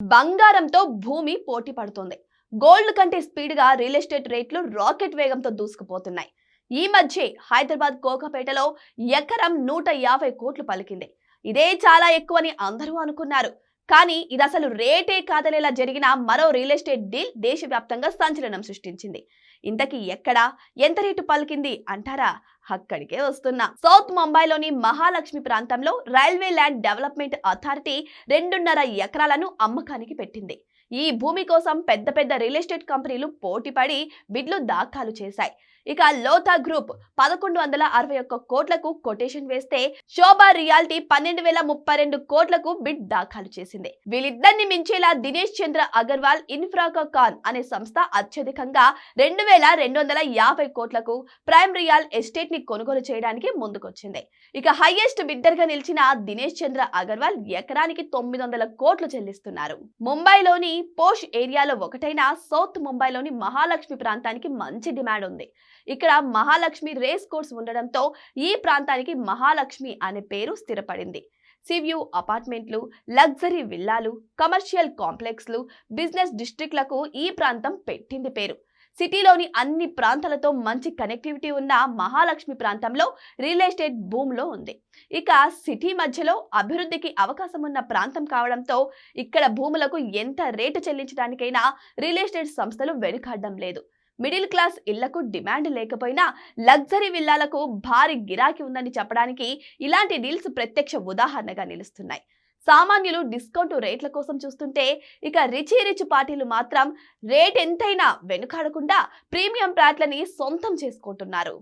బంగారంతో భూమి పోటీ పడుతోంది. గోల్డ్ కంటే స్పీడ్గా రియల్ ఎస్టేట్ రేట్లు రాకెట్ వేగంతో దూసుకుపోతున్నాయి. ఈ మధ్య హైదరాబాద్ కోకపేటలో ఎకరం నూట యాభై కోట్లు పలికింది. ఇదే చాలా ఎక్కువని అందరూ అనుకున్నారు. కానీ ఇది అసలు రేటే కాదనేలా జరిగిన మరో రియల్ ఎస్టేట్ డీల్ దేశవ్యాప్తంగా సంచలనం సృష్టించింది. ఇంతకీ ఎక్కడ? ఎంత రేటు పలికింది? అంటారా? అక్కడికే వస్తున్నా. సౌత్ ముంబైలోని మహాలక్ష్మి ప్రాంతంలో రైల్వే ల్యాండ్ డెవలప్మెంట్ అథారిటీ రెండున్నర ఎకరాలను అమ్మకానికి పెట్టింది. ఈ భూమి కోసం పెద్ద పెద్ద రియల్ ఎస్టేట్ కంపెనీలు పోటీపడి బిడ్లు దాఖలు చేశాయి. ఇక లోతా గ్రూప్ పదకొండు వందల అరవై ఒక్క కోట్లకు కొటేషన్ వేస్తే శోభా రియాలిటీ పన్నెండు వేల ముప్పై రెండు కోట్లకు బిడ్ దాఖలు చేసింది. వీళ్ళిద్దరిని మించేలా దినేష్ చంద్ర అగర్వాల్ ఇన్ఫ్రాకా ఖాన్ అనే సంస్థ అత్యధికంగా రెండు వేల రెండు వందల యాభై కోట్లకు ప్రైమ్ రియల్ ఎస్టేట్ని కొనుగోలు చేయడానికి ముందుకొచ్చింది. ఇక హైయెస్ట్ బిడ్డర్గా నిలిచిన దినేష్ చంద్ర అగర్వాల్ ఎకరానికి తొమ్మిది వందల కోట్లు చెల్లిస్తున్నారు. ముంబైలోని పోష్ ఏరియాలో ఒకటైన సౌత్ ముంబైలోని మహాలక్ష్మి ప్రాంతానికి మంచి డిమాండ్ ఉంది. ఇక్కడ మహాలక్ష్మి రేస్ కోర్స్ ఉండడంతో ఈ ప్రాంతానికి మహాలక్ష్మి అనే పేరు స్థిరపడింది. సివ్యూ అపార్ట్మెంట్లు లగ్జరీ విల్లాలు కమర్షియల్ కాంప్లెక్స్లు బిజినెస్ డిస్ట్రిక్ట్లకు ఈ ప్రాంతం పెట్టింది పేరు. సిటీలోని అన్ని ప్రాంతాలతో మంచి కనెక్టివిటీ ఉన్న మహాలక్ష్మి ప్రాంతంలో రియల్ ఎస్టేట్ భూమిలో ఉంది. ఇక సిటీ మధ్యలో అభివృద్ధికి అవకాశం ఉన్న ప్రాంతం కావడంతో ఇక్కడ భూములకు ఎంత రేటు చెల్లించడానికైనా రియల్ ఎస్టేట్ సంస్థలు వెనుకాడడం లేదు. మిడిల్ క్లాస్ ఇళ్ళకు డిమాండ్ లేకపోయినా లగ్జరీ విల్లాలకు భారీ గిరాకీ ఉందని చెప్పడానికి ఇలాంటి డీల్స్ ప్రత్యక్ష ఉదాహరణగా నిలుస్తున్నాయి. సామాన్యులు డిస్కౌంట్ రేట్ల కోసం చూస్తుంటే ఇక రిచి రిచ్ పార్టీలు మాత్రం రేట్ ఎంతైనా వెనుకాడకుండా ప్రీమియం ప్లాట్లని సొంతం చేసుకుంటున్నారు.